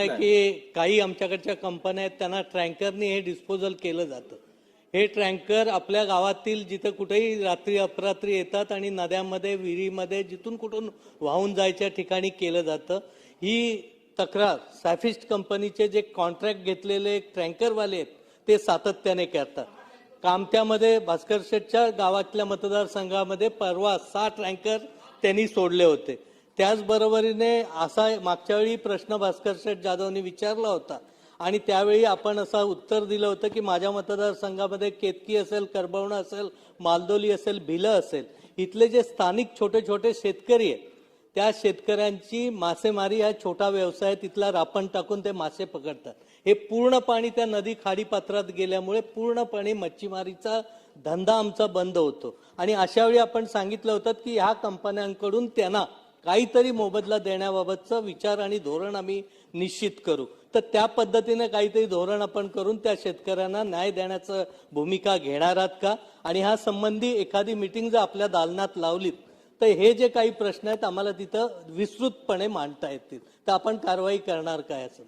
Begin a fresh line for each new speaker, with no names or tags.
की काही आमच्याकडच्या कंपन्या आहेत त्यांना ट्रँकरनी हे डिस्पोजल केलं जातं. हे ट्रँकर आपल्या गावातील जिथं कुठेही रात्री अपरात्री येतात आणि नद्यामध्ये विहिरीमध्ये जिथून कुठून वाहून जायच्या ठिकाणी केलं जातं. ही तक्रार सॅफिस्ट कंपनीचे जे कॉन्ट्रॅक्ट घेतलेले ट्रँकरवाले आहेत ते सातत्याने करतात. कामत्यामध्ये भास्कर शेठच्या गावातल्या मतदारसंघामध्ये परवा सहा ट्रँकर त्यांनी सोडले होते. त्याचबरोबरीने असा मागच्या वेळी प्रश्न भास्कर शेठ जाधवनी विचारला होता. आणि त्यावेळी आपण असं उत्तर दिलं होतं की माझ्या मतदारसंघामध्ये केतकी असेल करबवणं असेल मालदोली असेल भिलं असेल. इथले जे स्थानिक छोटे छोटे शेतकरी आहेत त्या शेतकऱ्यांची मासेमारी हा छोटा व्यवसाय तिथला रापण टाकून ते मासे पकडतात. हे पूर्ण पाणी त्या नदी खाडीपात्रात गेल्यामुळे पूर्णपणे मच्छीमारीचा धंदा आमचा बंद होतो. आणि अशावेळी आपण सांगितलं होतं की ह्या कंपन्यांकडून त्यांना काहीतरी मोबदला देण्याबाबतचा विचार आणि धोरण आम्ही निश्चित करू. तर त्या पद्धतीने काहीतरी धोरण आपण करून त्या शेतकऱ्यांना न्याय देण्याचं भूमिका घेणार आहात का? आणि ह्या संबंधी एखादी मिटिंग जर आपल्या दालनात लावलीत तर हे जे काही प्रश्न आहेत आम्हाला तिथं विस्तृतपणे मांडता येतील. तर आपण कारवाई करणार काय असं